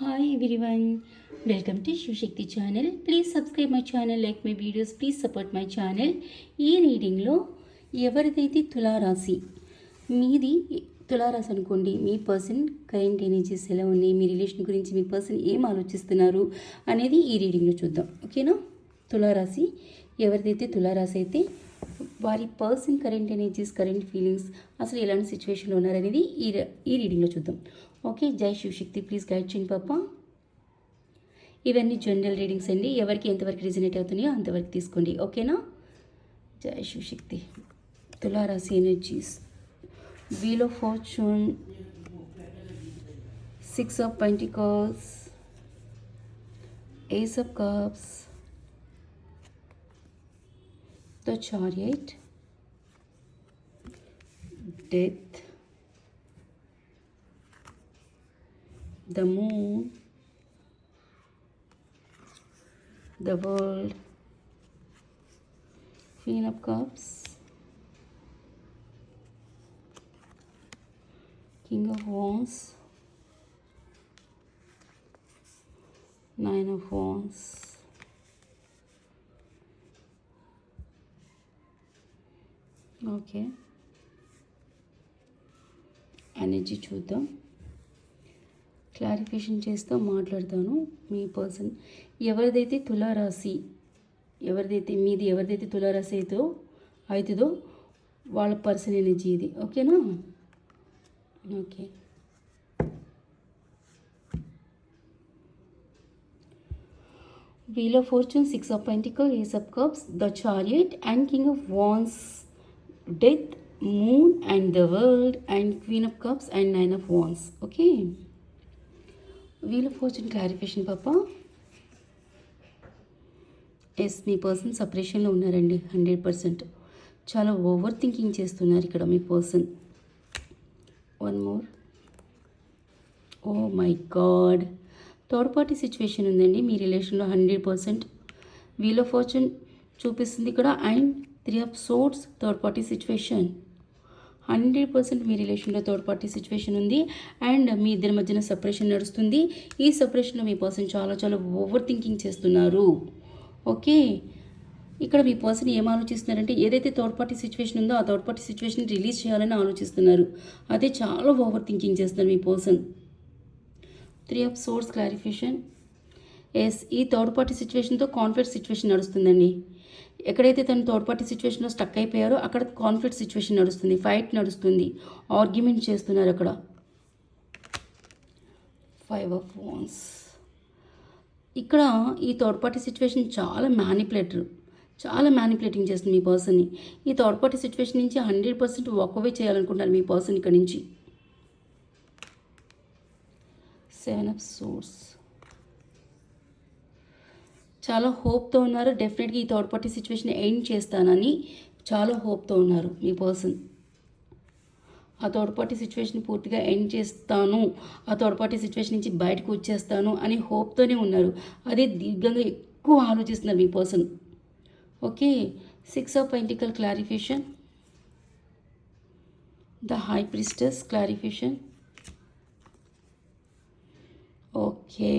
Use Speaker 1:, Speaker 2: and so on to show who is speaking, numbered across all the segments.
Speaker 1: Hi everyone welcome to Shivashakti channel please subscribe my channel like my videos please support my channel ఈ రీడింగ్లో ఎవరిదైతే తులారాశి మీది తులారాశి అనుకోండి మీ పర్సన్ కరెంట్ ఎనర్జీస్ ఎలా ఉన్నాయి మీ రిలేషన్ గురించి మీ పర్సన్ ఏం ఆలోచిస్తున్నారు అనేది ఈ రీడింగ్లో చూద్దాం. ఓకేనా తులారాశి ఎవరిదైతే తులారాశి అయితే వారి person current energies current feelings అసలు ఎలాంటి సిచ్యువేషన్లో ఉన్నారనేది ఈ ఈ రీడింగ్లో చూద్దాం. ఓకే జై శివశక్తి. ప్లీజ్ గైడ్ చేయండి పాప. ఇవన్నీ జనరల్ రీడింగ్స్ అండి. ఎవరికి ఎంతవరకు రిజనేట్ అవుతున్నాయో అంతవరకు తీసుకోండి. ఓకేనా? జై శివశక్తి. తులారాశి energies. Wheel of fortune six of pentacles ace of cups the chariot death the moon, the world, Queen of Cups, King of Wands, Nine of Wands. Okay. energy to the clarification చేస్తూ మాట్లాడతాను. మీ person ఎవరిదైతే తులారాశి ఎవరిదైతే మీది ఎవరిదైతే తులారాశి అయితే అవుతుందో వాళ్ళ person energy ఇది. ఓకేనా okay wheel of fortune six of pentacle ace of cups the chariot and king of wands death moon and the world and queen of cups and nine of wands okay Wheel of clarification పాప. Yes మీ person సపరేషన్లో ఉన్నారండి hundred percent చాలా over thinking చేస్తున్నారు ఇక్కడ మీ person one more oh my god third party situation ఉందండి మీ రిలేషన్లో hundred percent wheel of fortune చూపిస్తుంది ఇక్కడ and three of swords third party situation hundred percent మీ రిలేషన్లో థర్డ్ పార్టీ సిచ్యువేషన్ ఉంది. అండ్ మీ ఇద్దరి మధ్యన సపరేషన్ నడుస్తుంది. ఈ సపరేషన్లో మీ పర్సన్ చాలా చాలా ఓవర్ థింకింగ్ చేస్తున్నారు. ఓకే? ఇక్కడ మీ పర్సన్ ఏం ఆలోచిస్తున్నారంటే ఏదైతే థర్డ్ పార్టీ సిచ్యువేషన్ ఉందో ఆ థర్డ్ పార్టీ సిచ్యువేషన్ రిలీజ్ చేయాలని ఆలోచిస్తున్నారు. అదే చాలా ఓవర్ థింకింగ్ చేస్తున్నారు మీ person three of swords clarification yes ఈ థర్డ్ పార్టీ సిచ్యువేషన్తో కాన్ఫ్లిక్ట్ సిచ్యువేషన్ నడుస్తుందండి. ఎక్కడైతే తను థర్డ్ పార్టీ సిచ్యువేషన్లో స్టక్ అయిపోయారో అక్కడ కాన్ఫ్లిక్ట్ సిచ్యువేషన్ నడుస్తుంది ఫైట్ నడుస్తుంది ఆర్గ్యుమెంట్ చేస్తున్నారు అక్కడ. ఫైవ్ ఆఫ్ ఫోన్స్ ఇక్కడ ఈ థర్డ్ పార్టీ సిచ్యువేషన్ చాలా మ్యానిపులేటర్ చాలా మ్యానిపులేటింగ్ చేస్తుంది మీ పర్సన్ని. ఈ థర్డ్ పార్టీ సిచ్యువేషన్ నుంచి హండ్రెడ్ పర్సెంట్ వాక్అవే చేయాలనుకుంటున్నారు మీ పర్సన్ ఇక్కడ నుంచి. సెవెన్ ఆఫ్ సోర్స్ చాలా హోప్తో ఉన్నారు. డెఫినెట్గా ఈ థర్డ్ పార్టీ సిచ్యువేషన్ ఎండ్ చేస్తానని చాలా హోప్తో ఉన్నారు మీ పర్సన్ ఆ థర్డ్ పార్టీ సిచ్యువేషన్ పూర్తిగా ఎండ్ చేస్తాను. ఆ థర్డ్ పార్టీ సిచ్యువేషన్ నుంచి బయటకు వచ్చేస్తాను అని హోప్తోనే ఉన్నారు. అదే దీర్ఘంగా ఎక్కువ ఆలోచిస్తున్నారు మీ person okay? Six of pentacle clarification the high priestess clarification okay.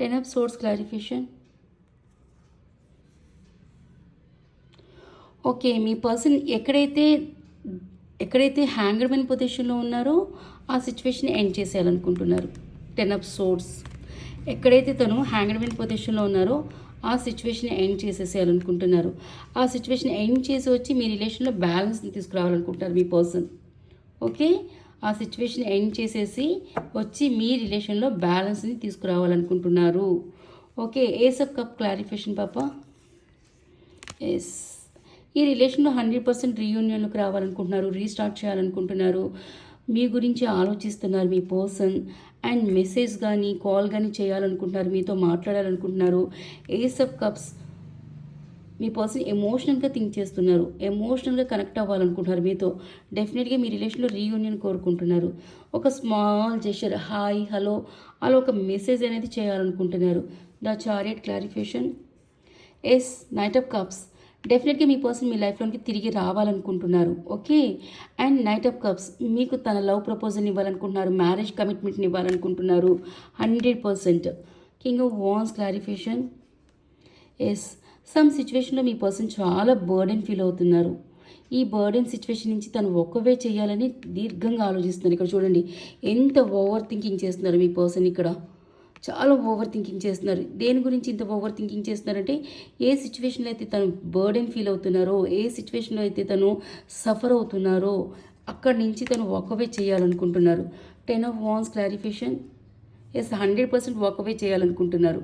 Speaker 1: Ten of swords clarification okay me person ఎక్కడైతే ఎక్కడైతే హ్యాంగర్మెన్ పొజిషన్లో ఉన్నారో ఆ సిచ్యువేషన్ ఎండ్ చేసేయాలనుకుంటున్నారు. టెన్ అప్ సోర్స్ ఎక్కడైతే తను హ్యాంగర్మెన్ పొజిషన్లో ఉన్నారో ఆ సిచ్యువేషన్ ఎండ్ చేసేసేయాలనుకుంటున్నారు. ఆ సిచ్యువేషన్ ఎండ్ చేసి వచ్చి మీ రిలేషన్లో బ్యాలెన్స్ని తీసుకురావాలనుకుంటున్నారు మీ పర్సన్ ఓకే ఆ సిచ్యువేషన్ ఎండ్ చేసేసి వచ్చి మీ రిలేషన్లో బ్యాలెన్స్ని తీసుకురావాలనుకుంటున్నారు. Okay ace of cup clarification పాప. ఎస్ ఈ రిలేషన్లో హండ్రెడ్ పర్సెంట్ రీయూనియన్లోకి రావాలనుకుంటున్నారు రీస్టార్ట్ చేయాలనుకుంటున్నారు. మీ గురించి ఆలోచిస్తున్నారు మీ పర్సన్. అండ్ మెసేజ్ కానీ కాల్ కానీ చేయాలనుకుంటున్నారు మీతో మాట్లాడాలనుకుంటున్నారు. ఏస్ ఆఫ్ కప్స్ మీ పర్సన్ ఎమోషనల్గా థింక్ చేస్తున్నారు. ఎమోషనల్గా కనెక్ట్ అవ్వాలనుకుంటున్నారు మీతో. డెఫినెట్గా మీ రిలేషన్లో రీయూనియన్ కోరుకుంటున్నారు. ఒక స్మాల్ జెషర్ హాయ్ హలో అలా ఒక మెసేజ్ అనేది చేయాలనుకుంటున్నారు. The chariot clarification yes knight of cups డెఫినెట్గా మీ పర్సన్ మీ లైఫ్లోకి తిరిగి రావాలనుకుంటున్నారు. Okay and knight of cups మీకు తన లవ్ ప్రపోజల్ని ఇవ్వాలనుకుంటున్నారు. మ్యారేజ్ కమిట్మెంట్ని ఇవ్వాలనుకుంటున్నారు. Hundred percent king of wands clarification yes some సిచ్యువేషన్లో మీ పర్సన్ చాలా బర్డెన్ ఫీల్ అవుతున్నారు. ఈ బర్డెన్ సిచ్యువేషన్ నుంచి తను ఒక్కవే చేయాలని దీర్ఘంగా ఆలోచిస్తున్నారు. ఇక్కడ చూడండి ఎంత ఓవర్ థింకింగ్ చేస్తున్నారు మీ పర్సన్ ఇక్కడ. చాలా ఓవర్ థింకింగ్ చేస్తున్నారు. దేని గురించి ఇంత ఓవర్ థింకింగ్ చేస్తున్నారంటే ఏ సిచ్యువేషన్లో అయితే తను బర్డెన్ ఫీల్ అవుతున్నారో ఏ సిచ్యువేషన్లో అయితే తను సఫర్ అవుతున్నారో అక్కడి నుంచి తను వాకవే చేయాలనుకుంటున్నారు. Ten of wands clarification yes hundred percent walk away చేయాలనుకుంటున్నారు.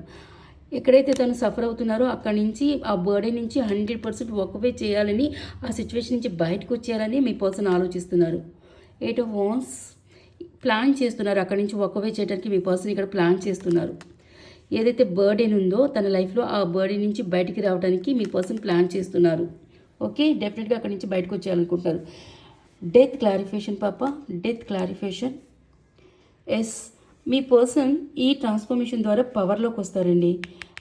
Speaker 1: ఎక్కడైతే తను సఫర్ అవుతున్నారో అక్కడి నుంచి ఆ బర్త్డే నుంచి హండ్రెడ్ పర్సెంట్ వాకవే చేయాలని ఆ సిచ్యువేషన్ నుంచి బయటకు వచ్చేయాలని మీ పర్సన్ ఆలోచిస్తున్నారు. ఎయిట్ ఆఫ్ వాన్స్ ప్లాన్ చేస్తున్నారు. అక్కడి నుంచి ఒక్కవే చేయడానికి మీ పర్సన్ ఇక్కడ ప్లాన్ చేస్తున్నారు. ఏదైతే బర్త్డే ఉందో తన లైఫ్లో ఆ బర్త్డే నుంచి బయటికి రావడానికి మీ పర్సన్ ప్లాన్ చేస్తున్నారు. ఓకే? డెఫినెట్గా అక్కడి నుంచి బయటకు వచ్చేయాలనుకుంటారు డెత్ క్లారిఫికేషన్ పాప డెత్ క్లారిఫికేషన్. ఎస్. మీ పర్సన్ ఈ ట్రాన్స్ఫర్మేషన్ ద్వారా పవర్లోకి వస్తారండి.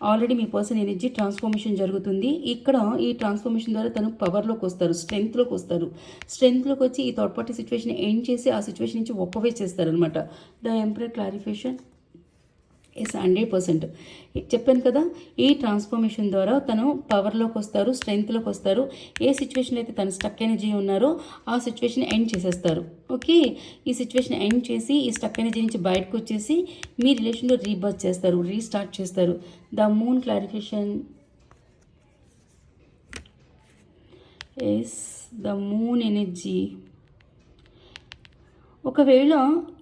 Speaker 1: ఆల్రెడీ మీ పర్సన్ ఎనర్జీ ట్రాన్స్ఫర్మేషన్ జరుగుతుంది. ఇక్కడ ఈ ట్రాన్స్ఫర్మేషన్ ద్వారా తను పవర్లోకి వస్తారు స్ట్రెంగ్త్లోకి వస్తారు. స్ట్రెంగ్త్లోకి వచ్చి ఈ థర్డ్ పార్టీ సిచ్యువేషన్ ఎండ్ చేసి ఆ సిచ్యువేషన్ నుంచి ఒప్పవే చేస్తారనమాట the emperor clarification? Yes hundred percent చెప్పాను కదా ఈ ట్రాన్స్ఫర్మేషన్ ద్వారా తను పవర్లోకి వస్తారు స్ట్రెంగ్త్లోకి వస్తారు. ఏ సిచ్యువేషన్లో అయితే తను స్టక్ ఎనర్జీ ఉన్నారో ఆ సిచ్యువేషన్ ఎండ్ చేసేస్తారు. ఓకే ఈ సిచ్యువేషన్ ఎండ్ చేసి ఈ స్టక్ ఎనర్జీ నుంచి బయటకు వచ్చేసి మీ రిలేషన్లో రీబర్త్ చేస్తారు రీస్టార్ట్ చేస్తారు. The moon clarification yes the moon energy ఒకవేళ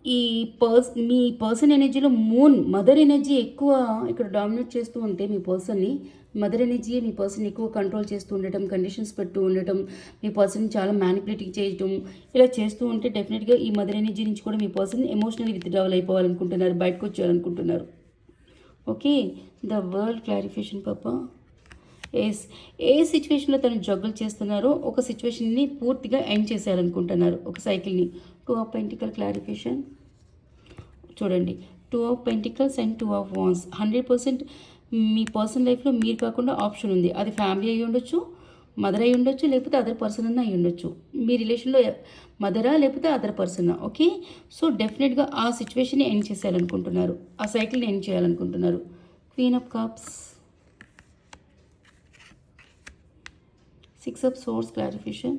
Speaker 1: ఈ పర్స్ మీ పర్సన్ ఎనర్జీలో మూన్ మదర్ ఎనర్జీ ఎక్కువ ఇక్కడ డామినేట్ చేస్తూ ఉంటే మీ పర్సన్ని మదర్ ఎనర్జీ మీ పర్సన్ ఎక్కువ కంట్రోల్ చేస్తూ ఉండటం కండిషన్స్ పెట్టు ఉండటం మీ పర్సన్ చాలా మ్యానిపులేటింగ్ చేయటం ఇలా చేస్తూ ఉంటే డెఫినెట్గా ఈ మదర్ ఎనర్జీ నుంచి కూడా మీ పర్సన్ ఎమోషనల్లీ విత్డ్రావల్ అయిపోవాలనుకుంటున్నారు బయటకు వచ్చేయాలనుకుంటున్నారు. ఓకే? ద వరల్డ్ క్లారిఫికేషన్ పాప. ఎస్ ఏ సిచ్యువేషన్లో తను జగ్గులు చేస్తున్నారో ఒక సిచ్యువేషన్ని పూర్తిగా ఎండ్ చేసేయాలనుకుంటున్నారు ఒక సైకిల్ని టూ ఆఫ్ పెంటికల్ క్లారిఫికేషన్. చూడండి two of pentacles and two of wands. Hundred percent me personal లైఫ్లో మీరు కాకుండా ఆప్షన్ ఉంది. అది ఫ్యామిలీ అయి ఉండొచ్చు మదర్ అయి ఉండొచ్చు లేకపోతే అదర్ పర్సన్ అన్న అయి ఉండొచ్చు. మీ రిలేషన్లో మదరా లేకపోతే అదర్ పర్సనా ఓకే? సో డెఫినెట్గా ఆ సిచ్యువేషన్ని ఎండ్ చేసేయాలనుకుంటున్నారు. ఆ సైకిల్ని ఎండ్ చేయాలనుకుంటున్నారు. Queen of cups. Six of swords clarification.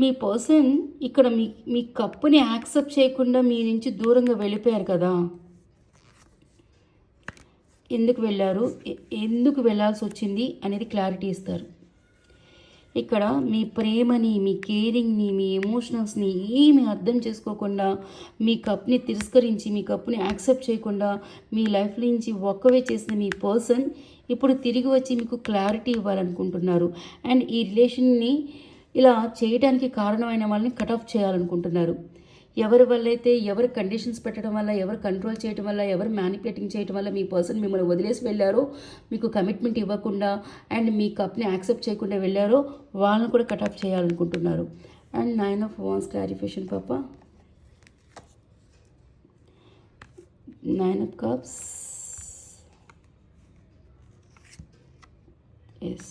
Speaker 1: Me person ఇక్కడ మీ మీ కప్పుని యాక్సెప్ట్ చేయకుండా మీ నుంచి దూరంగా వెళ్ళిపోయారు కదా. ఎందుకు వెళ్ళారు? ఎందుకు వెళ్ళాల్సి వచ్చింది అనేది క్లారిటీ ఇస్తారు. ఇక్కడ మీ ప్రేమని మీ కేరింగ్ని మీ ఎమోషనల్స్ని ఏమి అర్థం చేసుకోకుండా మీ కప్ని తిరస్కరించి మీ కప్ని యాక్సెప్ట్ చేయకుండా మీ లైఫ్ నుంచి ఒక్కవే చేసిన మీ పర్సన్ ఇప్పుడు తిరిగి వచ్చి మీకు క్లారిటీ ఇవ్వాలనుకుంటున్నారు. అండ్ ఈ రిలేషన్ని ఇలా చేయడానికి కారణమైన వాళ్ళని కట్ ఆఫ్ చేయాలనుకుంటున్నారు. ఎవరి వల్ల అయితే ఎవరు కండిషన్స్ పెట్టడం వల్ల ఎవరు కంట్రోల్ చేయడం వల్ల ఎవరు మ్యానిపులేటింగ్ చేయడం వల్ల మీ పర్సన్ మిమ్మల్ని వదిలేసి వెళ్ళారో మీకు కమిట్మెంట్ ఇవ్వకుండా అండ్ మీ కప్ని యాక్సెప్ట్ చేయకుండా వెళ్ళారో వాళ్ళని కూడా కట్ ఆఫ్ చేయాలనుకుంటున్నారు. And nine of wands clarification పాప నైన్ ఆఫ్ కప్స్ ఎస్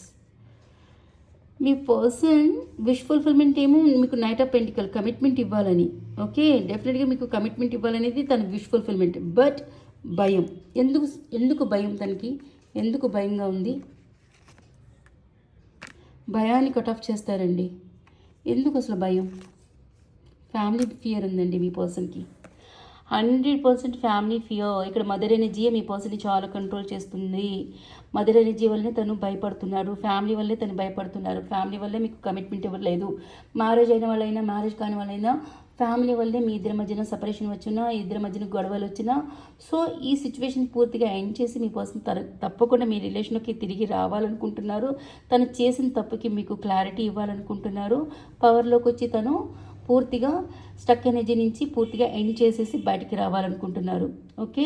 Speaker 1: మీ పర్సన్ విష్ ఫుల్ఫిల్మెంట్ ఏమో మీకు నైట్ ఆఫ్ పెంటికల్ కమిట్మెంట్ ఇవ్వాలని. ఓకే డెఫినెట్గా మీకు కమిట్మెంట్ ఇవ్వాలనేది తన విష్ ఫుల్ఫిల్మెంట్ బట్ భయం. ఎందుకు ఎందుకు భయం తనకి? ఎందుకు భయంగా ఉంది? భయాన్ని కట్ ఆఫ్ చేస్తారండి. ఎందుకు అసలు భయం? ఫ్యామిలీ ఫియర్ ఉందండి మీ పర్సన్కి హండ్రెడ్ పర్సెంట్ ఫ్యామిలీ ఫియర్. ఇక్కడ మదర్ ఎనర్జీయే మీ పర్సన్ని చాలా కంట్రోల్ చేస్తుంది. మదర్ ఎనర్జీ వల్లనే తను భయపడుతున్నారు ఫ్యామిలీ వల్లే తను భయపడుతున్నారు ఫ్యామిలీ వల్లే మీకు కమిట్మెంట్ ఇవ్వలేదు మ్యారేజ్ అయిన వాళ్ళైనా మ్యారేజ్ కాని వాళ్ళైనా ఫ్యామిలీ వల్లే మీ ఇద్దరి మధ్యన సపరేషన్ వచ్చినా ఇద్దరి మధ్యన గొడవలు వచ్చినా సో ఈ సిచ్యువేషన్ పూర్తిగా ఎండ్ చేసి మీ పర్సన్ తర తప్పకుండా మీ రిలేషన్లోకి తిరిగి రావాలనుకుంటున్నారు. తను చేసిన తప్పుకి మీకు క్లారిటీ ఇవ్వాలనుకుంటున్నారు. పవర్లోకి వచ్చి తను పూర్తిగా స్టక్ ఎనర్జీ నుంచి పూర్తిగా ఎండ్ చేసేసి బయటికి రావాలనుకుంటున్నారు. ఓకే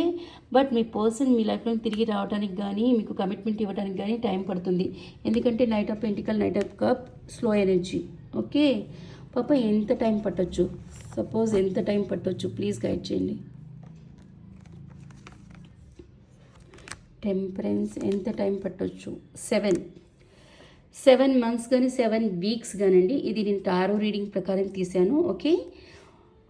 Speaker 1: బట్ మీ పర్సన్ మీ లైఫ్లో తిరిగి రావడానికి కానీ మీకు కమిట్మెంట్ ఇవ్వడానికి కానీ టైం పడుతుంది. ఎందుకంటే knight of pentacle knight of cup slow energy okay పాప ఎంత టైం పట్టొచ్చు? సపోజ్ ఎంత టైం పట్టొచ్చు? ప్లీజ్ గైడ్ చేయండి. టెంపరెన్స్ ఎంత టైం పట్టొచ్చు? సెవెన్ సెవెన్ మంత్స్ కానీ సెవెన్ వీక్స్ కానండి. ఇది నేను టారో రీడింగ్ ప్రకారం తీశాను. ఓకే?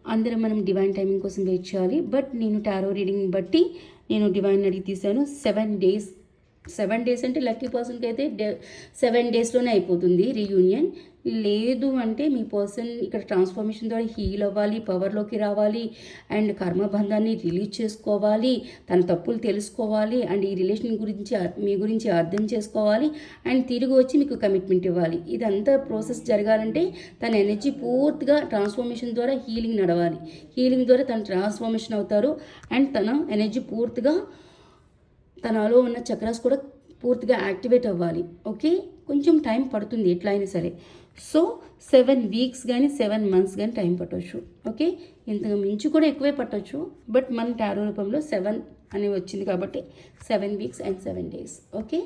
Speaker 1: అందరం మనం డివైన్ టైమింగ్ కోసం వెయిట్ చేయాలి. బట్ నేను టారో రీడింగ్ బట్టి నేను డివైన్ అడిగి తీశాను. సెవెన్ డేస్ సెవెన్ డేస్ అంటే లక్కీ పర్సన్కి అయితే డే సెవెన్ డేస్లోనే అయిపోతుంది రీయూనియన్. లేదు అంటే మీ పర్సన్ ఇక్కడ ట్రాన్స్ఫర్మేషన్ ద్వారా హీల్ అవ్వాలి పవర్లోకి రావాలి అండ్ కర్మబంధాన్ని రిలీజ్ చేసుకోవాలి తన తప్పులు తెలుసుకోవాలి అండ్ ఈ రిలేషన్ గురించి మీ గురించి అర్థం చేసుకోవాలి అండ్ తిరిగి వచ్చి మీకు కమిట్మెంట్ ఇవ్వాలి. ఇదంతా ప్రాసెస్ జరగాలంటే తన ఎనర్జీ పూర్తిగా ట్రాన్స్ఫర్మేషన్ ద్వారా హీలింగ్ నడవాలి. హీలింగ్ ద్వారా తను ట్రాన్స్ఫర్మేషన్ అవుతారు అండ్ తన ఎనర్జీ పూర్తిగా తనలో ఉన్న చక్రాస్ కూడా పూర్తిగా యాక్టివేట్ అవ్వాలి ఓకే? కొంచెం టైం పడుతుంది ఎట్లా అయినా సరే. సో సెవెన్ వీక్స్ కానీ సెవెన్ మంత్స్ కానీ టైం పట్టవచ్చు ఓకే? ఇంతకు మించి కూడా ఎక్కువే పట్టవచ్చు బట్ మన టారో రూపంలో సెవెన్ అని వచ్చింది కాబట్టి seven weeks and seven days okay?